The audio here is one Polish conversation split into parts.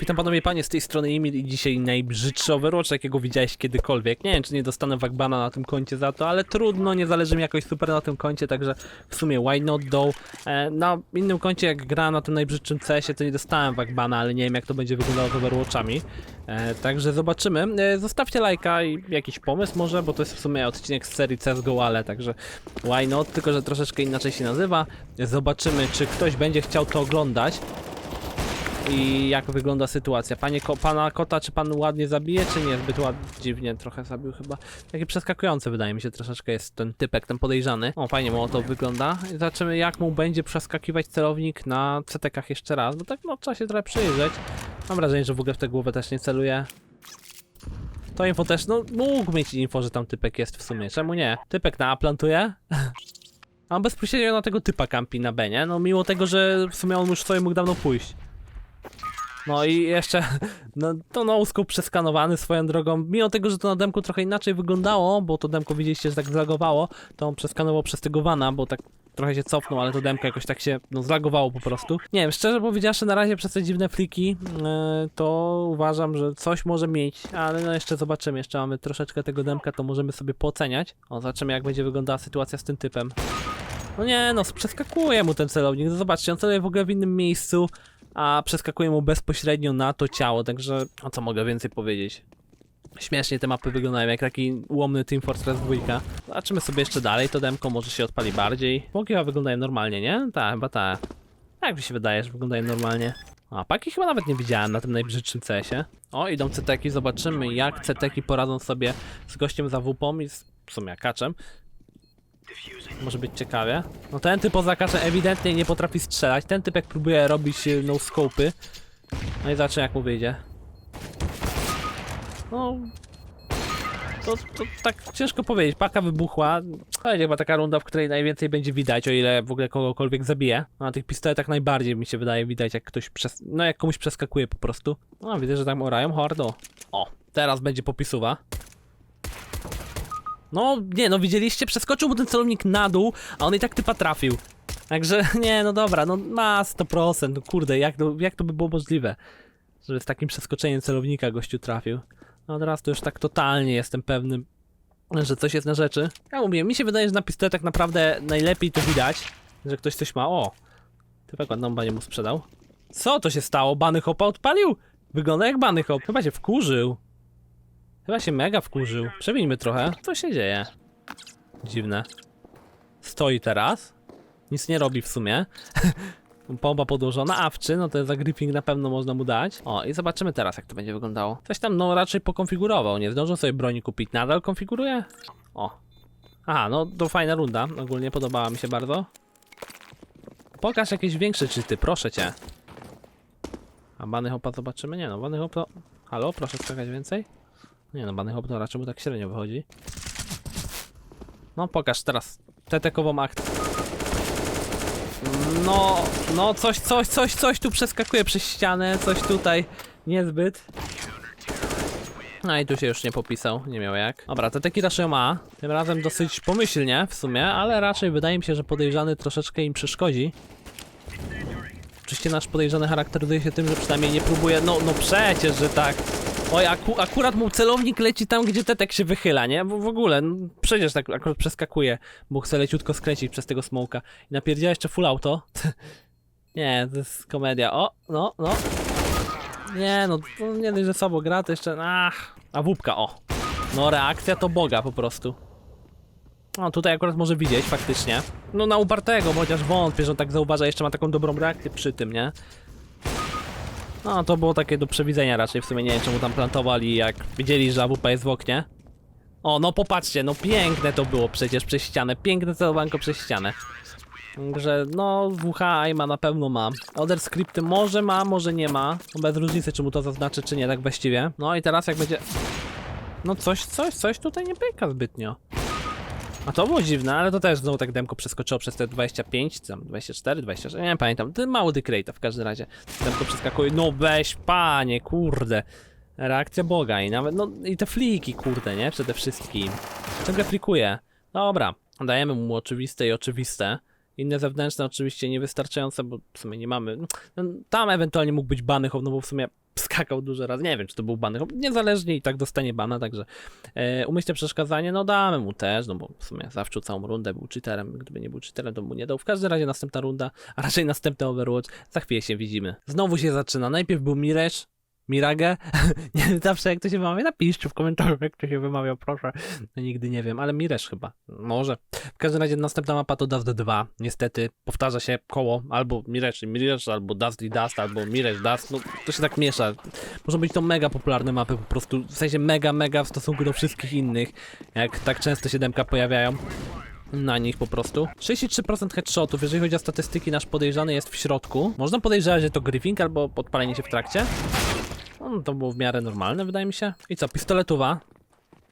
Witam panowie panie, z tej strony Emil i dzisiaj najbrzydszy Overwatch, jakiego widziałeś kiedykolwiek. Nie wiem, czy nie dostanę wagbana na tym koncie za to, ale trudno, nie zależy mi jakoś super na tym koncie, także w sumie why not though. E, na innym koncie, jak grałem na tym najbrzydszym CS-ie, to nie dostałem wagbana, ale nie wiem, jak to będzie wyglądało z Overwatchami. E, także zobaczymy. E, zostawcie lajka i jakiś pomysł może, bo to jest w sumie odcinek z serii CSGO, ale także why not, tylko że troszeczkę inaczej się nazywa. Zobaczymy, czy ktoś będzie chciał to oglądać i jak wygląda sytuacja. Panie ko pana kota, czy pan ładnie zabije, czy nie? Zbyt ładnie, dziwnie trochę zabił chyba. Taki przeskakujący wydaje mi się troszeczkę jest ten typek, ten podejrzany. O, fajnie mu to wygląda. Zobaczymy jak mu będzie przeskakiwać celownik na CTK jeszcze raz, bo tak no trzeba się trochę przyjrzeć. Mam wrażenie, że w ogóle w tę głowę też nie celuje. To info też, no mógł mieć info, że tam typek jest w sumie. Czemu nie? Typek na A plantuje? A bezpośrednio na tego typa kampi na B, nie? No mimo tego, że w sumie on już sobie mógł dawno pójść. No i jeszcze, no to no-scope przeskanowany swoją drogą, mimo tego, że to na demku trochę inaczej wyglądało, bo to demko widzieliście, że tak zlagowało, to on przeskanował przez tego bo tak trochę się cofnął, ale to demko jakoś tak się, no zlagowało po prostu. Nie wiem, szczerze powiedziawszy, na razie przez te dziwne fliki, yy, to uważam, że coś może mieć, ale no jeszcze zobaczymy, jeszcze mamy troszeczkę tego demka, to możemy sobie pooceniać. O, zobaczymy jak będzie wyglądała sytuacja z tym typem. No nie, no przeskakuje mu ten celownik, no zobaczcie, on celuje w ogóle w innym miejscu, a przeskakuje mu bezpośrednio na to ciało, także o co mogę więcej powiedzieć. Śmiesznie te mapy wyglądają jak taki ułomny Team Fortress 2. Zobaczymy sobie jeszcze dalej, to demko może się odpali bardziej. Chyba wyglądają normalnie, nie? Tak, chyba tak. Tak mi się wydaje, że wyglądają normalnie. A paki chyba nawet nie widziałem na tym najbrzydszym CS-ie. O, idą CTki, zobaczymy jak CTki poradzą sobie z gościem za WP i z w sumie akaczem. Może być ciekawie. No ten typ poza kaczem ewidentnie nie potrafi strzelać. Ten typ jak próbuje robić y, no scopy. No i zobaczymy jak mu wyjdzie. No... To, to tak ciężko powiedzieć. Paka wybuchła. To będzie chyba taka runda, w której najwięcej będzie widać, o ile w ogóle kogokolwiek zabije. No, na tych pistoletach najbardziej mi się wydaje widać, jak ktoś przes... No jak komuś przeskakuje po prostu. No widzę, że tam orają hordo. O, teraz będzie popisuwa. No, nie, no widzieliście, przeskoczył mu ten celownik na dół, a on i tak typa trafił. Także, nie, no dobra, no ma 100%, no kurde, jak to, jak to by było możliwe, żeby z takim przeskoczeniem celownika gościu trafił. No teraz to już tak totalnie jestem pewny, że coś jest na rzeczy. Ja mówię, mi się wydaje, że na pistoletach naprawdę najlepiej to widać, że ktoś coś ma. O, typek ładną banię mu sprzedał. Co to się stało? Bany hopa odpalił? Wygląda jak bany hop. Chyba się wkurzył. Chyba się mega wkurzył. Przewińmy trochę. Co się dzieje? Dziwne. Stoi teraz. Nic nie robi w sumie. Bomba podłożona, awczy, no to za gripping na pewno można mu dać. O, i zobaczymy teraz, jak to będzie wyglądało. Coś tam, no, raczej pokonfigurował, nie zdążył sobie broni kupić. Nadal konfiguruje? O. Aha, no, to fajna runda. Ogólnie podobała mi się bardzo. Pokaż jakieś większe czyty, proszę cię. A bany hopa zobaczymy? Nie no, bany hop to... Halo, proszę skakać więcej? Nie no, bany hop to raczej mu tak średnio wychodzi. No pokaż teraz tetekową akcję. No, no coś, coś, coś, coś tu przeskakuje przez ścianę, coś tutaj niezbyt. No i tu się już nie popisał, nie miał jak. Dobra, teteki raczej ma. Tym razem dosyć pomyślnie w sumie, ale raczej wydaje mi się, że podejrzany troszeczkę im przeszkodzi. Oczywiście nasz podejrzany charakteryzuje się tym, że przynajmniej nie próbuje. No, no przecież, że tak. Oj, aku akurat mu celownik leci tam, gdzie tetek się wychyla, nie? Bo w ogóle, no, przecież tak akurat przeskakuje, bo chce leciutko skręcić przez tego smoka. I napierdziała jeszcze full auto. nie, to jest komedia. O, no, no. Nie, no, to nie dość, że słabo gra, to jeszcze, ach. A wupka, o. No, reakcja to Boga po prostu. No, tutaj akurat może widzieć, faktycznie. No, na upartego, chociaż wątpię, że on tak zauważa, jeszcze ma taką dobrą reakcję przy tym, nie? No, to było takie do przewidzenia raczej, w sumie nie wiem czemu tam plantowali, jak widzieli, że AWP jest w oknie. O, no popatrzcie, no piękne to było przecież przez ścianę, piękne celowanko przez ścianę. Także, no, WH ma na pewno ma. Other scripty może ma, może nie ma. Bez różnicy, czy mu to zaznaczy, czy nie, tak właściwie. No i teraz jak będzie... No coś, coś, coś tutaj nie pyka zbytnio. A to było dziwne, ale to też znowu tak demko przeskoczyło przez te 25, czy tam 24, 26, nie pamiętam, ten mały dykrejta w każdym razie. Demko przeskakuje, no weź panie, kurde. Reakcja Boga i nawet, no i te fliki, kurde, nie? Przede wszystkim. Ciągle flikuje. Dobra, dajemy mu oczywiste i oczywiste. Inne zewnętrzne oczywiście niewystarczające, bo w sumie nie mamy. No, tam ewentualnie mógł być bany, no bo w sumie skakał dużo razy. Nie wiem, czy to był ban. Niezależnie i tak dostanie bana, także e, umyślne przeszkadzanie, no damy mu też, no bo w sumie zawsze całą rundę był cheaterem. Gdyby nie był cheaterem, to mu nie dał. W każdym razie następna runda, a raczej następny Overwatch. Za chwilę się widzimy. Znowu się zaczyna. Najpierw był Mirage, Mirage. nie zawsze jak to się wymawia. Napiszcie w komentarzu, jak to się wymawia, proszę. No nigdy nie wiem, ale Mirage chyba. Może. W każdym razie następna mapa to Dust 2. Niestety powtarza się koło albo Mirage i Mirage, albo Dust i Dust, albo Mirage Dust. No to się tak miesza. Muszą być to mega popularne mapy po prostu. W sensie mega, mega w stosunku do wszystkich innych. Jak tak często 7K pojawiają na nich po prostu. 63% headshotów, jeżeli chodzi o statystyki, nasz podejrzany jest w środku. Można podejrzewać, że to griffing albo podpalenie się w trakcie. No, to było w miarę normalne, wydaje mi się. I co, pistoletowa,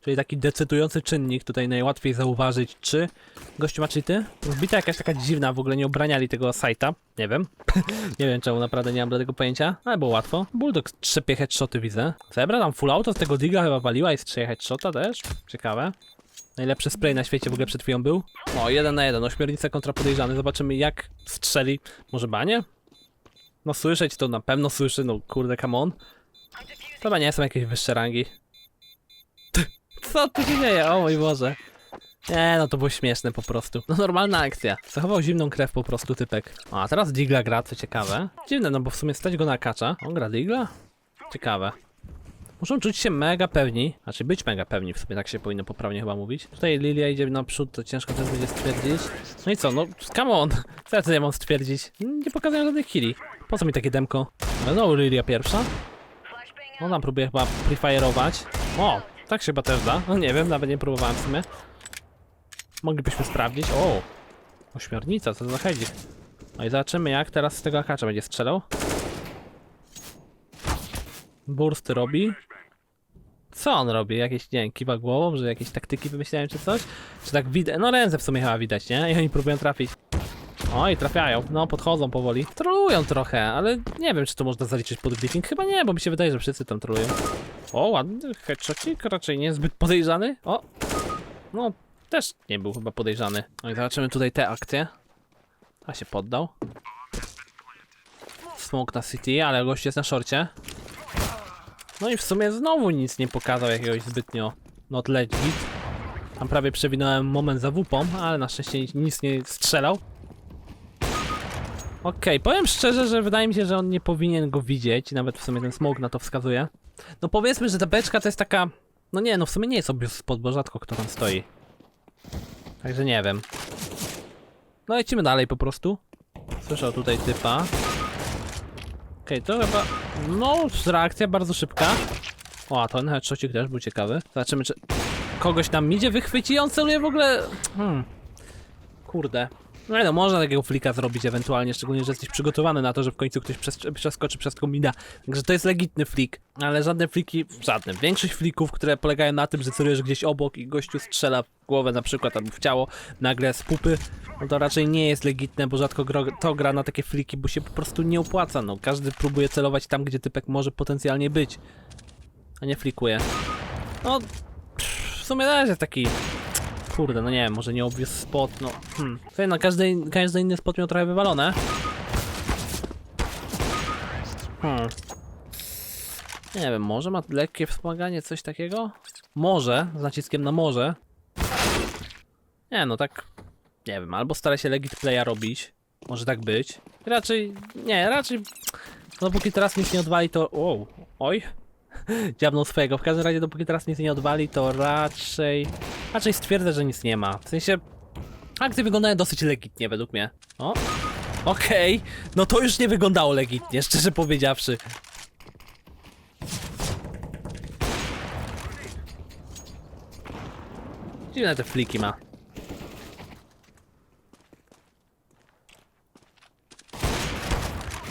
czyli taki decydujący czynnik, tutaj najłatwiej zauważyć, czy gościu ma cheaty. Wbita jakaś taka dziwna, w ogóle nie obraniali tego sajta, nie wiem. nie wiem czemu, naprawdę nie mam do tego pojęcia, ale było łatwo. Bulldog trzepie headshoty widzę. Zebra tam full auto z tego digla chyba waliła i strzeje headshota też. Ciekawe. Najlepszy spray na świecie w ogóle przed chwilą był. O, jeden na jeden, ośmiornica kontra podejrzany. Zobaczymy jak strzeli. Może banie? No słyszeć to na pewno słyszy, no kurde, come on. Chyba nie są jakieś wyższe rangi. Co tu się dzieje? O mój Boże. Nie, no to było śmieszne po prostu. No normalna akcja. Zachował zimną krew po prostu typek. A teraz Digla gra, co ciekawe. Dziwne, no bo w sumie stać go na kacza. On gra Digla? Ciekawe. Muszą czuć się mega pewni, znaczy być mega pewni, w sumie tak się powinno poprawnie chyba mówić. Tutaj Lilia idzie naprzód, to ciężko też będzie stwierdzić. No i co, no come on, co ja tutaj mam stwierdzić? Nie pokazują żadnych killi. Po co mi takie demko? No znowu Lilia pierwsza. Ona próbuje chyba prefire'ować. O, tak się chyba też da. No nie wiem, nawet nie próbowałem w sumie. Moglibyśmy sprawdzić. O, ośmiornica, co za hedzik. No i zobaczymy jak teraz z tego akacza będzie strzelał. Burst robi. Co on robi? Jakieś, nie wiem, kiwa głową, że jakieś taktyki wymyślałem czy coś? Czy tak widać? No ręce w sumie chyba widać, nie? I oni próbują trafić. Oj, trafiają. No, podchodzą powoli. Trolują trochę, ale nie wiem, czy to można zaliczyć pod griffing. Chyba nie, bo mi się wydaje, że wszyscy tam trolują. O, ładny headshotик, raczej nie zbyt podejrzany. O, no, też nie był chyba podejrzany. No i zobaczymy tutaj te akcje. A się poddał. Smoke na city, ale gość jest na szorcie. No i w sumie znowu nic nie pokazał jakiegoś zbytnio not legit. Tam prawie przewinąłem moment za wupą, ale na szczęście nic nie strzelał. Okej, powiem szczerze, że wydaje mi się, że on nie powinien go widzieć, nawet w sumie ten smoke na to wskazuje. No powiedzmy, że ta beczka to jest taka... No nie, no w sumie nie jest obvious spot, bo rzadko kto tam stoi. Także nie wiem. No lecimy dalej po prostu. Słyszał tutaj typa. Okej, to chyba... No, reakcja bardzo szybka. O, a ten headshotик też był ciekawy. Zobaczymy, czy kogoś tam idzie wychwyci. On celuje w ogóle... Hmm. Kurde. No no, można takiego flika zrobić ewentualnie, szczególnie, że jesteś przygotowany na to, że w końcu ktoś przes przeskoczy przez kombina. Także to jest legitny flik, ale żadne fliki, żadne. Większość flików, które polegają na tym, że celujesz gdzieś obok i gościu strzela w głowę na przykład albo w ciało, nagle z pupy, no to raczej nie jest legitne, bo rzadko gro, to gra na takie fliki, bo się po prostu nie opłaca, no. Każdy próbuje celować tam, gdzie typek może potencjalnie być, a nie flikuje. No, pff, w sumie też jest taki Kurde, no nie wiem, może nie obvious spot, no. Hmm. Słuchaj, no każdy, każdy inny spot miał trochę wywalone. Hmm. Nie wiem, może ma lekkie wspomaganie, coś takiego? Może, z naciskiem na może. Nie no, tak. Nie wiem, albo stara się legit playa robić. Może tak być. Raczej, nie, raczej. No póki teraz nic nie odwali, to. Wow, oj. Dziabnął swojego. W każdym razie, dopóki teraz nic nie odwali, to raczej. Raczej stwierdzę, że nic nie ma. W sensie. Akcje wyglądają dosyć legitnie, według mnie. O. Okej. No to już nie wyglądało legitnie, szczerze powiedziawszy. Dziwne te fliki ma.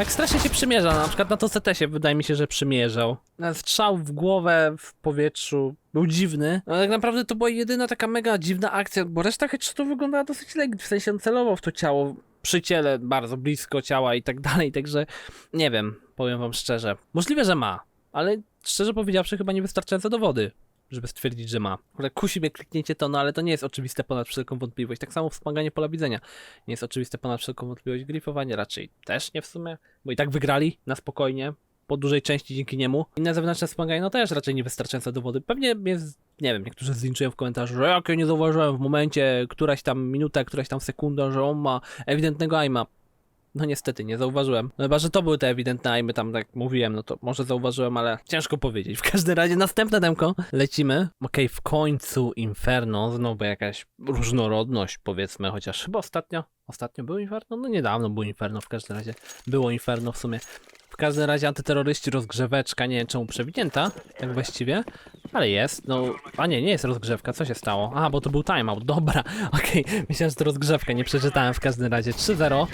Tak strasznie się przymierza, na przykład na to CT-sie wydaje mi się, że przymierzał. Strzał w głowę w powietrzu był dziwny, ale tak naprawdę to była jedyna taka mega dziwna akcja, bo reszta headshotów wyglądała dosyć legit, w sensie on celował w to ciało przy ciele, bardzo blisko ciała i tak dalej, także nie wiem, powiem wam szczerze. Możliwe, że ma, ale szczerze powiedziawszy chyba niewystarczające dowody żeby stwierdzić, że ma. Kusi mnie kliknięcie to, no ale to nie jest oczywiste ponad wszelką wątpliwość. Tak samo wspomaganie pola widzenia nie jest oczywiste ponad wszelką wątpliwość. Gryfowanie raczej też nie w sumie, bo i tak wygrali na spokojnie. po dużej części dzięki niemu. Inne zewnętrzne wspomaganie, no też raczej niewystarczające dowody. Pewnie jest, nie wiem, niektórzy zlinczują w komentarzu, że jak ja nie zauważyłem w momencie, któraś tam minuta, któraś tam sekunda, że on ma ewidentnego aima. No niestety, nie zauważyłem. No chyba, że to były te ewidentne aimy, tam tak mówiłem, no to może zauważyłem, ale ciężko powiedzieć. W każdym razie następne demko. Lecimy. Okej, w końcu Inferno, znowu jakaś różnorodność powiedzmy, chociaż chyba ostatnio, ostatnio było Inferno? No niedawno było Inferno, w każdym razie było Inferno w sumie. W każdym razie antyterroryści, rozgrzeweczka, nie wiem czemu przewinięta, tak właściwie, ale jest, no, a nie, nie jest rozgrzewka, co się stało? Aha, bo to był timeout, dobra, okej, myślałem, że to rozgrzewka, nie przeczytałem w każdym razie, 3-0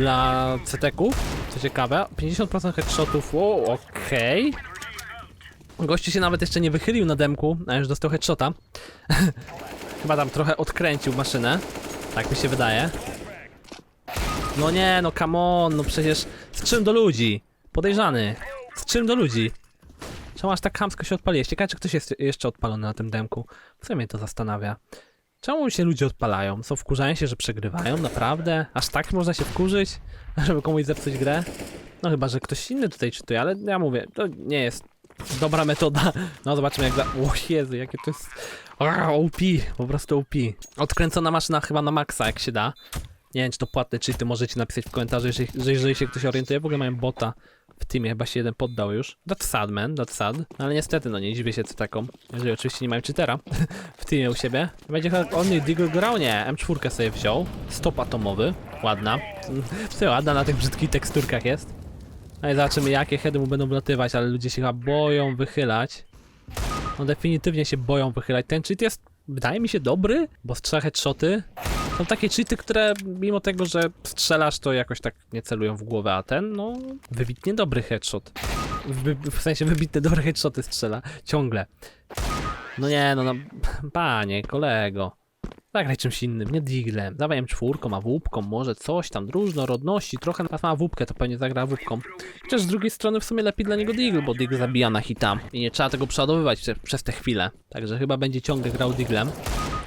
dla CT-ków, co ciekawe, 50% headshotów, wow, okej. Gościu się nawet jeszcze nie wychylił na demku, a już dostał headshota. Chyba tam trochę odkręcił maszynę, tak mi się wydaje. No nie, no come on, no przecież z czym do ludzi? Podejrzany. Z czym do ludzi? Czemu aż tak chamsko się odpaliłeś? Ciekawe, czy ktoś jest jeszcze odpalony na tym demku. Co mnie to zastanawia? Czemu się ludzie odpalają? Co, wkurzają się, że przegrywają? Naprawdę? Aż tak można się wkurzyć? Żeby komuś zepsuć grę? No chyba, że ktoś inny tutaj czytuje, ale ja mówię, to nie jest dobra metoda. No zobaczymy jak za... O Jezu, jakie to jest... Ah, OP, po prostu OP. Odkręcona maszyna chyba na maksa, jak się da. Nie wiem, czy to płatne cheaty, możecie napisać w komentarzu, jeżeli, że jeżeli się ktoś orientuje. W ogóle mają bota w teamie, chyba się jeden poddał już. That's sad, man, that's sad. No, ale niestety, no nie dziwię się taką. Jeżeli oczywiście nie mają cheatera w teamie u siebie. Będzie chyba on Diggle grał? Nie, M4 sobie wziął. Stop atomowy, ładna. Co ładna na tych brzydkich teksturkach jest. No i zobaczymy jakie heady mu będą wlatywać, ale ludzie się chyba boją wychylać. No definitywnie się boją wychylać. Ten cheat jest, wydaje mi się, dobry, bo strzela headshoty. Są takie cheaty, które mimo tego, że strzelasz, to jakoś tak nie celują w głowę, a ten, no, wybitnie dobry headshot. W, w sensie wybitne dobre headshoty strzela. Ciągle. No nie, no, no panie, kolego. Zagraj czymś innym, nie diglem. Dawaj M4, a włóbką, może coś tam, różnorodności, trochę ma włóbkę, to pewnie zagra włóbką. Chociaż z drugiej strony w sumie lepiej dla niego Deagle, bo Deagle zabija na hita i nie trzeba tego przeładowywać prze, przez te chwile. Także chyba będzie ciągle grał Deaglem.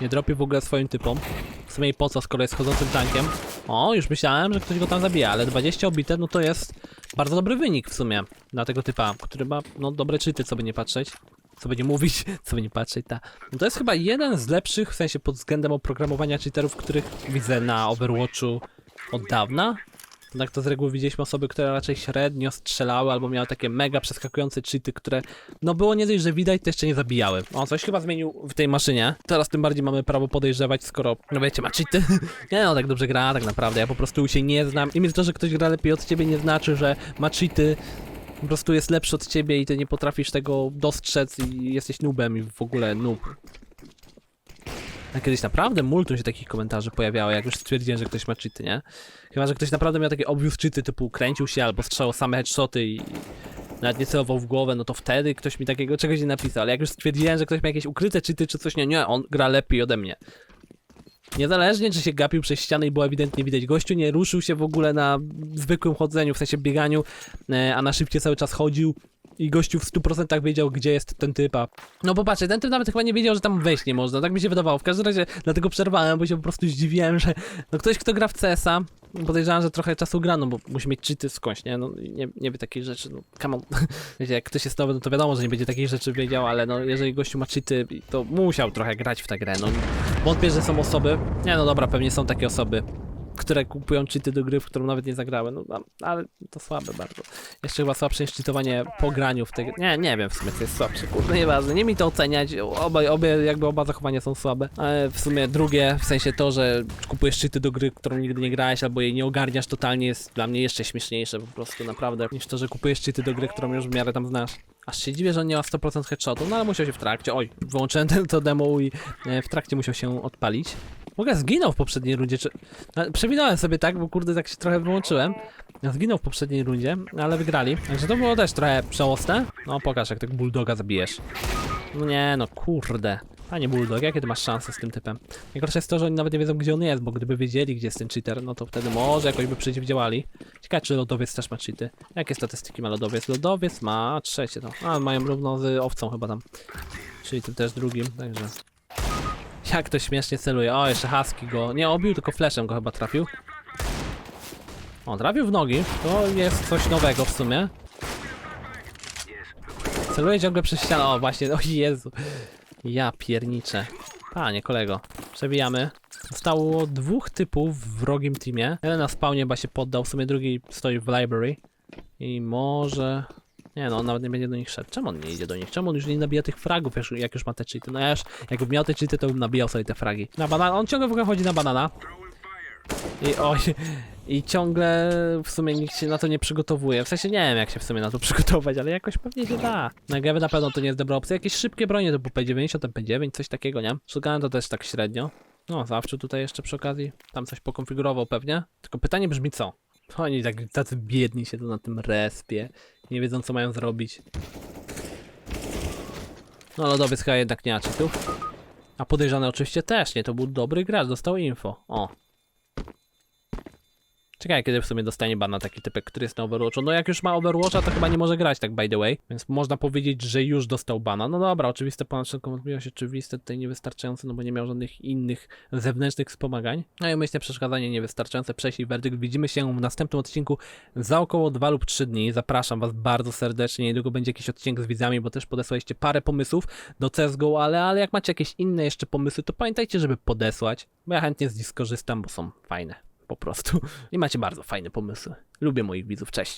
Nie dropi w ogóle swoim typom. W sumie po co, skoro jest chodzącym tankiem. O, już myślałem, że ktoś go tam zabija, ale 20 obite, no to jest bardzo dobry wynik w sumie dla tego typa, który ma, no, dobre czyty, co by nie patrzeć. Co by nie mówić, co by nie patrzeć, ta. No to jest chyba jeden z lepszych, w sensie pod względem oprogramowania cheaterów, których widzę na Overwatchu od dawna. Tak to z reguły widzieliśmy osoby, które raczej średnio strzelały albo miały takie mega przeskakujące cheaty, które no było nie dość, że widać, to jeszcze nie zabijały. On coś chyba zmienił w tej maszynie. Teraz tym bardziej mamy prawo podejrzewać, skoro, no wiecie, ma cheaty. nie no, tak dobrze gra, tak naprawdę. Ja po prostu się nie znam. I to, że ktoś gra lepiej od ciebie nie znaczy, że ma cheaty. Po prostu jest lepszy od ciebie i ty nie potrafisz tego dostrzec i jesteś noobem i w ogóle noob. A kiedyś naprawdę multum się takich komentarzy pojawiało, jak już stwierdziłem, że ktoś ma cheaty, nie? Chyba, że ktoś naprawdę miał takie obvious cheaty, typu kręcił się albo strzał same headshoty i nawet nie celował w głowę, no to wtedy ktoś mi takiego czegoś nie napisał, ale jak już stwierdziłem, że ktoś ma jakieś ukryte cheaty czy coś, nie, nie, on gra lepiej ode mnie. Niezależnie, czy się gapił przez ścianę i było ewidentnie widać, gościu nie ruszył się w ogóle na zwykłym chodzeniu, w sensie bieganiu, e, a na szybcie cały czas chodził i gościu w 100% wiedział, gdzie jest ten typa. No popatrzcie, ten typ nawet chyba nie wiedział, że tam wejść nie można, tak mi się wydawało. W każdym razie dlatego przerwałem, bo się po prostu zdziwiłem, że no ktoś, kto gra w CS-a, podejrzewam, że trochę czasu gra, no bo musi mieć cheaty skądś, nie? No nie, nie wie takich rzeczy, no come on. Wiecie, jak ktoś jest nowy, no to wiadomo, że nie będzie takich rzeczy wiedział, ale no jeżeli gościu ma cheaty, to musiał trochę grać w tę grę, no. Wątpię, że są osoby, nie no dobra, pewnie są takie osoby, które kupują cheaty do gry, w którą nawet nie zagrały, no a- ale to słabe bardzo. Jeszcze chyba słabsze niż cheatowanie po graniu w tej. Nie, nie wiem w sumie co jest słabsze, kurde, nieważne, nie mi to oceniać, obaj, obie, jakby oba zachowania są słabe, ale w sumie drugie, w sensie to, że kupujesz cheaty do gry, którą nigdy nie grałeś, albo jej nie ogarniasz totalnie jest dla mnie jeszcze śmieszniejsze po prostu, naprawdę, niż to, że kupujesz cheaty do gry, którą już w miarę tam znasz. Aż się dziwię, że on nie ma 100% headshotu, no ale musiał się w trakcie, oj, wyłączyłem to demo i e, w trakcie musiał się odpalić. Ogóle zginął w poprzedniej rundzie, czy... No, przewinąłem sobie tak, bo kurde tak się trochę wyłączyłem. Zginął w poprzedniej rundzie, ale wygrali. Także to było też trochę żałosne. No pokaż jak tego bulldoga zabijesz. No nie no, kurde. Panie bulldog, jakie ty masz szanse z tym typem? Najgorsze jest to, że oni nawet nie wiedzą gdzie on jest, bo gdyby wiedzieli gdzie jest ten cheater, no to wtedy może jakoś by przeciwdziałali. Ciekawe czy lodowiec też ma cheaty. Jakie statystyki ma lodowiec? Lodowiec ma trzecie to. A, mają równo z owcą chyba tam. Czyli tym też drugim, także... Jak to śmiesznie celuje. O, jeszcze Husky go nie obił, tylko fleszem go chyba trafił. O, trafił w nogi. To jest coś nowego w sumie. Celuję ciągle przez ścianę. O, właśnie, o Jezu. Ja pierniczę. Panie, kolego. Przewijamy. Zostało dwóch typów w wrogim teamie. Jeden na spawnie chyba się poddał, w sumie drugi stoi w library. I może... Nie no, on nawet nie będzie do nich szedł. Czemu on nie idzie do nich? Czemu on już nie nabija tych fragów, jak- jak już ma te cheaty? No ja już, jakbym miał te cheaty, to bym nabijał sobie te fragi. Na banana, on ciągle w ogóle chodzi na banana. I oj, i ciągle w sumie nikt się na to nie przygotowuje. W sensie nie wiem jak się w sumie na to przygotować, ale jakoś pewnie się da. Na Gawy na pewno to nie jest dobra opcja. Jakieś szybkie bronie typu P90, P9, coś takiego, nie? Szukałem to też tak średnio. No, zawsze tutaj jeszcze przy okazji tam coś pokonfigurował pewnie. Tylko pytanie brzmi co? Oni tak tacy biedni siedzą na tym respie. Nie wiedzą co mają zrobić. No lodowiec chyba jednak nie ma cheatów. A podejrzany oczywiście też nie, to był dobry gracz, dostał info. O. Czekaj, kiedy w sumie dostanie bana taki typek, który jest na Overwatchu. No jak już ma Overwatcha, to chyba nie może grać tak by the way. Więc można powiedzieć, że już dostał bana. No dobra, oczywiste ponad wszelką wątpliwość, oczywiste tutaj niewystarczające, no bo nie miał żadnych innych zewnętrznych wspomagań. No i myślę, przeszkadzanie niewystarczające, przejść werdykt. Widzimy się w następnym odcinku za około 2 lub 3 dni. Zapraszam was bardzo serdecznie. Niedługo będzie jakiś odcinek z widzami, bo też podesłaliście parę pomysłów do CSGO, ale, ale jak macie jakieś inne jeszcze pomysły, to pamiętajcie, żeby podesłać, bo ja chętnie z nich skorzystam, bo są fajne. Po prostu. I macie bardzo fajne pomysły. Lubię moich widzów. Cześć.